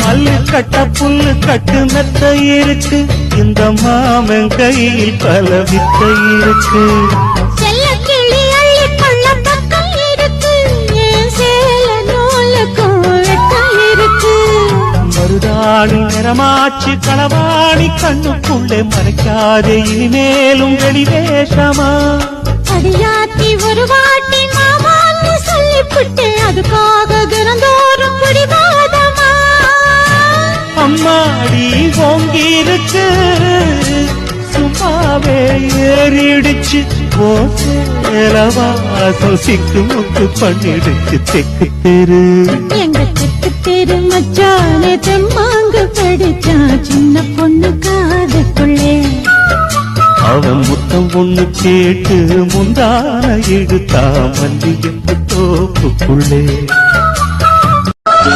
மல்லு கட்ட புல்லு கட்டு மெத்த இருக்கு. இந்த மாமன் கையில் பல வித்தை இருக்கு. மருதாணி நிறமாச்சு களவாணி கண்ணுக்குள்ளே மறைக்காதே இனிமேலும் வெளிவேஷமா? அடியாத்தி ஒரு வாட்டி மாமான்னு சொல்லிப்புட்டு அதுக்காக அம்மாடி ஓங்கி இருக்கு சும்மாவே ஏறிடுச்சு. ஓ சேலவாசம் சிக்கு முக்கு பண்ணிடுச்சு. தெக்கு தெரு. எங்க தெற்கு தெரு மச்சானே தெம்மாங்கு படிச்சா சின்ன பொண்ணு காதுக்குள்ளே. அவன் முத்தம் ஒண்ணு கேட்டு முந்தான இழுத்தா மல்லிகை தோப்புக்குள்ளே.